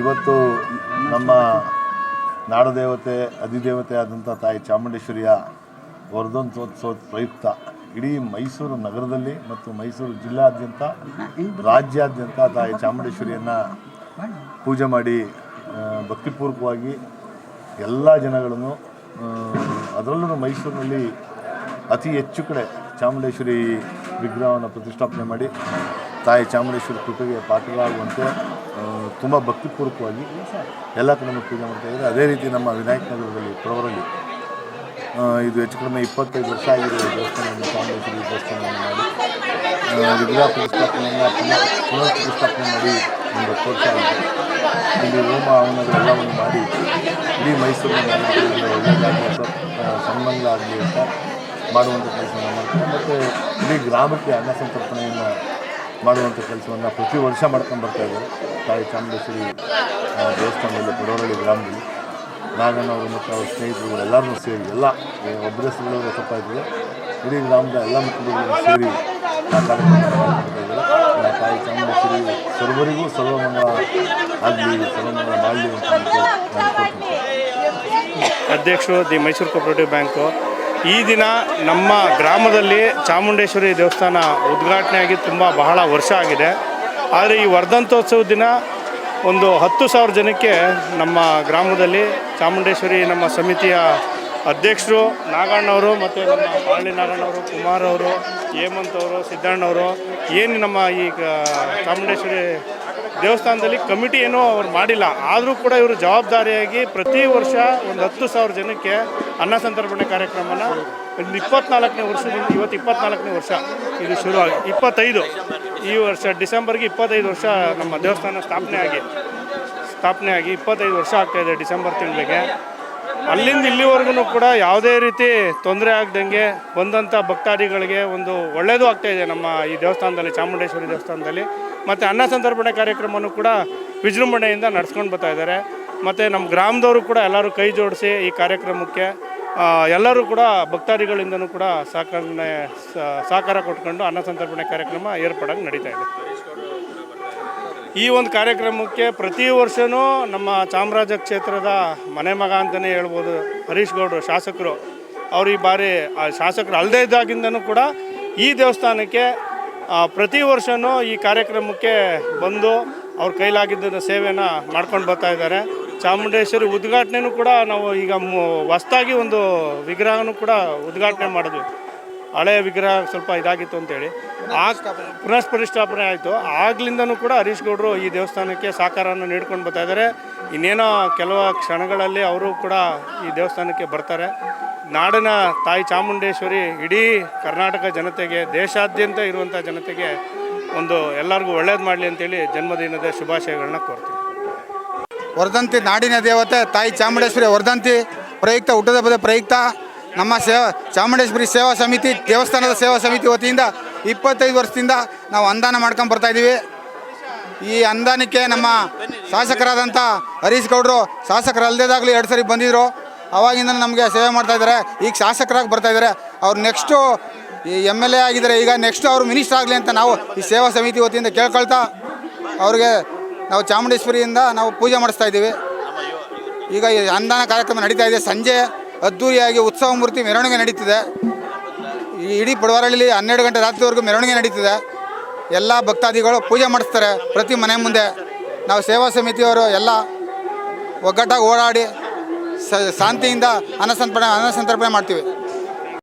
ಇವತ್ತು ನಮ್ಮ ನಾಡದೇವತೆ, ಅಧಿದೇವತೆ ಆದಂಥ ತಾಯಿ ಚಾಮುಂಡೇಶ್ವರಿಯ ವರ್ಧಂತೋತ್ಸವ ಪ್ರಯುಕ್ತ ಇಡೀ ಮೈಸೂರು ನಗರದಲ್ಲಿ ಮತ್ತು ಮೈಸೂರು ಜಿಲ್ಲಾದ್ಯಂತ, ರಾಜ್ಯಾದ್ಯಂತ ತಾಯಿ ಚಾಮುಂಡೇಶ್ವರಿಯನ್ನು ಪೂಜೆ ಮಾಡಿ ಭಕ್ತಿಪೂರ್ವಕವಾಗಿ ಎಲ್ಲ ಜನಗಳನ್ನು ಅದರಲ್ಲೂ ಮೈಸೂರಿನಲ್ಲಿ ಅತಿ ಹೆಚ್ಚು ಕಡೆ ಚಾಮುಂಡೇಶ್ವರಿ ವಿಗ್ರಹವನ್ನು ಪ್ರತಿಷ್ಠಾಪನೆ ಮಾಡಿ ತಾಯಿ ಚಾಮುಂಡೇಶ್ವರಿ ಕೃಪೆಗೆ ಪಾತ್ರರಾಗುವಂತೆ ತುಂಬ ಭಕ್ತಿಪೂರ್ವಕವಾಗಿ ಎಲ್ಲ ಕಡೆ ಪೂಜೆ ಮಾಡ್ತಾ ಇದ್ದಾರೆ. ಅದೇ ರೀತಿ ನಮ್ಮ ವಿನಾಯಕ ನಗರದಲ್ಲಿ ಪ್ರವರಲ್ಲಿ ಇದು ಹೆಚ್ಚು ಕಡಿಮೆ ಇಪ್ಪತ್ತೈದು ವರ್ಷ ಆಗಿರುವ ದೇವಸ್ಥಾನವನ್ನು ಚಾಮುಂಡೇಶ್ವರಿ ದೇವಸ್ಥಾನವನ್ನು ಮಾಡಿ. ವಿಗ್ರಹ ಪ್ರತಿಷ್ಠಾಪನೆಯನ್ನು ಪುನಃ ಪುನಃ ಪ್ರತಿಷ್ಠಾಪನೆ ಮಾಡಿ ಒಂದು ಆಗಿದೆ. ಇಲ್ಲಿ ಹೋಮ ಹವನಗಳೆಲ್ಲವನ್ನು ಮಾಡಿ ಇಡೀ ಮೈಸೂರಿನ ಸಂಬಂಧ ಆಗಲಿ ಅಂತ ಮಾಡುವಂಥ ಕೆಲಸವನ್ನು ಮಾಡ್ತಾರೆ. ಮತ್ತು ಇಡೀ ಗ್ರಾಮಕ್ಕೆ ಅನ್ನ ಸಂತರ್ಪಣೆಯನ್ನು ಮಾಡುವಂಥ ಕೆಲಸವನ್ನು ಪ್ರತಿ ವರ್ಷ ಮಾಡ್ಕೊಂಡು ಬರ್ತಾ ಇದ್ದಾರೆ. ತಾಯಿ ಚಾಮುಂಡೇಶ್ವರಿ ದೇವಸ್ಥಾನದಲ್ಲಿ ಕೊಡೋರಳ್ಳಿ ಗ್ರಾಮದಲ್ಲಿ ನಾಗಣ್ಣವರು ಮತ್ತು ಅವ್ರ ಸ್ನೇಹಿತರುಗಳು ಎಲ್ಲರೂ ಸೇರಿ, ಎಲ್ಲ ಒಬ್ಬರ ತಪ್ಪ ಇದ್ದರು. ಇಡೀ ಗ್ರಾಮದ ಎಲ್ಲ ಮಕ್ಕಳುಗಳು ಸೇರಿ ಆ ಕಾರ್ಯಕ್ರಮ ತಾಯಿ ಚಾಮುಂಡೇಶ್ವರಿ ಸರ್ವರಿಗೂ ಸರ್ವಮಂಗಳ ಆಗಲಿ, ಸರ್ವಮಂಗಳ ಮಾಡಲಿ ಅಂತ ಅಧ್ಯಕ್ಷರು ದಿ ಮೈಸೂರು ಕೋಪರೇಟಿವ್ ಬ್ಯಾಂಕು ಈ ದಿನ ನಮ್ಮ ಗ್ರಾಮದಲ್ಲಿ ಚಾಮುಂಡೇಶ್ವರಿ ದೇವಸ್ಥಾನ ಉದ್ಘಾಟನೆ ಆಗಿ ತುಂಬ ಬಹಳ ವರ್ಷ ಆಗಿದೆ. ಆದರೆ ಈ ವರ್ಧಂತೋತ್ಸವ ದಿನ ಒಂದು ಹತ್ತು ಸಾವಿರ ಜನಕ್ಕೆ ನಮ್ಮ ಗ್ರಾಮದಲ್ಲಿ ಚಾಮುಂಡೇಶ್ವರಿ ನಮ್ಮ ಸಮಿತಿಯ ಅಧ್ಯಕ್ಷರು ನಾಗಣ್ಣವರು ಮತ್ತು ನಮ್ಮ ಪಾಳಿ ನಾಗಣ್ಣವರು ಕುಮಾರ್ ಅವರು, ಹೇಮಂತ್ ಅವರು ಸಿದ್ದಣ್ಣವರು ಏನು ನಮ್ಮ ಈ ಚಾಮುಂಡೇಶ್ವರಿ ದೇವಸ್ಥಾನದಲ್ಲಿ ಕಮಿಟಿ ಏನೂ ಅವ್ರು ಮಾಡಿಲ್ಲ. ಆದರೂ ಕೂಡ ಇವರು ಜವಾಬ್ದಾರಿಯಾಗಿ ಪ್ರತಿ ವರ್ಷ ಒಂದು ಹತ್ತು ಸಾವಿರ ಜನಕ್ಕೆ ಅನ್ನ ಸಂತರ್ಪಣೆ ಕಾರ್ಯಕ್ರಮನ ಇಪ್ಪತ್ನಾಲ್ಕನೇ ವರ್ಷದಿಂದ ಇವತ್ತು ಇಪ್ಪತ್ನಾಲ್ಕನೇ ವರ್ಷ ಇದು ಶುರುವಾಗಿ ಇಪ್ಪತ್ತೈದು. ಈ ವರ್ಷ ಡಿಸೆಂಬರ್ಗೆ ಇಪ್ಪತ್ತೈದು ವರ್ಷ ನಮ್ಮ ದೇವಸ್ಥಾನ ಸ್ಥಾಪನೆ ಆಗಿ ಸ್ಥಾಪನೆ ಆಗಿ ಇಪ್ಪತ್ತೈದು ವರ್ಷ ಆಗ್ತಾಯಿದೆ ಡಿಸೆಂಬರ್ ತಿಂಗಳಿಗೆ. ಅಲ್ಲಿಂದ ಇಲ್ಲಿವರೆಗೂ ಕೂಡ ಯಾವುದೇ ರೀತಿ ತೊಂದರೆ ಆಗ್ದಂಗೆ ಬಂದಂಥ ಭಕ್ತಾದಿಗಳಿಗೆ ಒಂದು ಒಳ್ಳೆಯದು ಆಗ್ತಾ ಇದೆ ನಮ್ಮ ಈ ದೇವಸ್ಥಾನದಲ್ಲಿ, ಚಾಮುಂಡೇಶ್ವರಿ ದೇವಸ್ಥಾನದಲ್ಲಿ. ಮತ್ತು ಅನ್ನ ಸಂತರ್ಪಣೆ ಕಾರ್ಯಕ್ರಮವನ್ನು ಕೂಡ ವಿಜೃಂಭಣೆಯಿಂದ ನಡೆಸ್ಕೊಂಡು ಬರ್ತಾ ಇದ್ದಾರೆ. ಮತ್ತು ನಮ್ಮ ಗ್ರಾಮದವರು ಕೂಡ ಎಲ್ಲರೂ ಕೈ ಜೋಡಿಸಿ ಈ ಕಾರ್ಯಕ್ರಮಕ್ಕೆ ಎಲ್ಲರೂ ಕೂಡ ಭಕ್ತಾದಿಗಳಿಂದನೂ ಕೂಡ ಸಹಕರಣೆ ಸಹಕಾರ ಕೊಟ್ಕೊಂಡು ಅನ್ನ ಸಂತರ್ಪಣೆ ಕಾರ್ಯಕ್ರಮ ಏರ್ಪಡಂಗೆ ನಡೀತಾ ಇದೆ. ಈ ಒಂದು ಕಾರ್ಯಕ್ರಮಕ್ಕೆ ಪ್ರತಿ ವರ್ಷವೂ ನಮ್ಮ ಚಾಮರಾಜ ಕ್ಷೇತ್ರದ ಮನೆ ಮಗ ಅಂತಲೇ ಹೇಳ್ಬೋದು ಹರೀಶ್ ಗೌಡರು, ಶಾಸಕರು. ಅವರು ಈ ಬಾರಿ, ಆ, ಶಾಸಕರು ಅಲ್ಲದೇ ಇದ್ದಾಗಿಂದನೂ ಕೂಡ ಈ ದೇವಸ್ಥಾನಕ್ಕೆ ಪ್ರತಿ ವರ್ಷವೂ ಈ ಕಾರ್ಯಕ್ರಮಕ್ಕೆ ಬಂದು ಅವ್ರ ಕೈಲಾಗಿದ್ದ ಸೇವೆಯನ್ನು ಮಾಡ್ಕೊಂಡು ಬರ್ತಾ ಇದ್ದಾರೆ. ಚಾಮುಂಡೇಶ್ವರಿ ಉದ್ಘಾಟನೆನೂ ಕೂಡ ನಾವು ಈಗ ಹೊಸ್ದಾಗಿ ಒಂದು ವಿಗ್ರಹನೂ ಕೂಡ ಉದ್ಘಾಟನೆ ಮಾಡಿದ್ವಿ. ಹಳೆಯ ವಿಗ್ರಹ ಸ್ವಲ್ಪ ಇದಾಗಿತ್ತು ಅಂತೇಳಿ. ಆ ಪುನಃ ಪ್ರತಿಷ್ಠಾಪನೆ ಆಯಿತು. ಆಗ್ಲಿಂದನೂ ಕೂಡ ಹರೀಶ್ ಗೌಡರು ಈ ದೇವಸ್ಥಾನಕ್ಕೆ ಸಹಕಾರವನ್ನು ನೀಡ್ಕೊಂಡು ಬರ್ತಾ ಇದ್ದಾರೆ. ಇನ್ನೇನೋ ಕೆಲವು ಕ್ಷಣಗಳಲ್ಲಿ ಅವರು ಕೂಡ ಈ ದೇವಸ್ಥಾನಕ್ಕೆ ಬರ್ತಾರೆ. ನಾಡಿನ ತಾಯಿ ಚಾಮುಂಡೇಶ್ವರಿ ಇಡೀ ಕರ್ನಾಟಕ ಜನತೆಗೆ, ದೇಶಾದ್ಯಂತ ಇರುವಂಥ ಜನತೆಗೆ ಒಂದು ಎಲ್ಲರಿಗೂ ಒಳ್ಳೇದು ಮಾಡಲಿ ಅಂತೇಳಿ ಜನ್ಮದಿನದ ಶುಭಾಶಯಗಳನ್ನ ಕೋರ್ತೀನಿ. ವರ್ಧಂತಿ ನಾಡಿನ ದೇವತೆ, ತಾಯಿ ಚಾಮುಂಡೇಶ್ವರಿ ವರ್ಧಂತಿ, ಪ್ರಯುಕ್ತ ಹುಟ್ಟದಬ್ಬದ ಪ್ರಯುಕ್ತ. ನಮ್ಮ ಸೇವಾ, ಚಾಮುಂಡೇಶ್ವರಿ ಸೇವಾ ಸಮಿತಿ, ದೇವಸ್ಥಾನದ ಸೇವಾ ಸಮಿತಿ ವತಿಯಿಂದ ಇಪ್ಪತ್ತೈದು ವರ್ಷದಿಂದ ನಾವು ಅಂದಾನ ಮಾಡ್ಕೊಂಡು ಬರ್ತಾ ಇದ್ದೀವಿ ಈ ಅನುದಾನಕ್ಕೆ ನಮ್ಮ ಶಾಸಕರಾದಂಥ ಹರೀಶ್ ಗೌಡರು ಶಾಸಕರಲ್ಲದೇದಾಗಲೂ ಎರಡು ಸರಿ ಬಂದಿದ್ದರು ಅವಾಗಿಂದ ನಮಗೆ ಸೇವೆ ಮಾಡ್ತಾ ಇದ್ದಾರೆ. ಈಗ ಶಾಸಕರಾಗಿ ಬರ್ತಾ ಇದ್ದಾರೆ. ಅವ್ರು ನೆಕ್ಸ್ಟು ಈ ಎಂ ಎಲ್ ಎ ಆಗಿದ್ದಾರೆ. ಈಗ ನೆಕ್ಸ್ಟ್ ಅವರು ಮಿನಿಸ್ಟರ್ ಆಗಲಿ ಅಂತ ನಾವು ಈ ಸೇವಾ ಸಮಿತಿ ವತಿಯಿಂದ ಕೇಳ್ಕೊಳ್ತಾ ಅವ್ರಿಗೆ ನಾವು ಚಾಮುಂಡೇಶ್ವರಿಯಿಂದ ನಾವು ಪೂಜೆ ಮಾಡಿಸ್ತಾ ಇದ್ದೀವಿ. ಈಗ ಈ ಅನ್ನದಾನ ಕಾರ್ಯಕ್ರಮ ನಡೀತಾ ಇದೆ. ಸಂಜೆ ಅದ್ದೂರಿಯಾಗಿ ಉತ್ಸವ ಮೂರ್ತಿ ಮೆರವಣಿಗೆ ನಡೀತಿದೆ. ಈ ಇಡೀ ಪಡವರಳ್ಳಿ ಹನ್ನೆರಡು ಗಂಟೆ ರಾತ್ರಿವರೆಗೂ ಮೆರವಣಿಗೆ ನಡೀತಿದೆ. ಎಲ್ಲ ಭಕ್ತಾದಿಗಳು ಪೂಜೆ ಮಾಡಿಸ್ತಾರೆ ಪ್ರತಿ ಮನೆ ಮುಂದೆ. ನಾವು ಸೇವಾ ಸಮಿತಿಯವರು ಎಲ್ಲ ಒಗ್ಗಟ್ಟಾಗಿ ಓಡಾಡಿ ಶಾಂತಿಯಿಂದ ಅನ್ನಸಂತರ್ಪಣೆ ಅನ್ನಸಂತರ್ಪಣೆ ಮಾಡ್ತೀವಿ.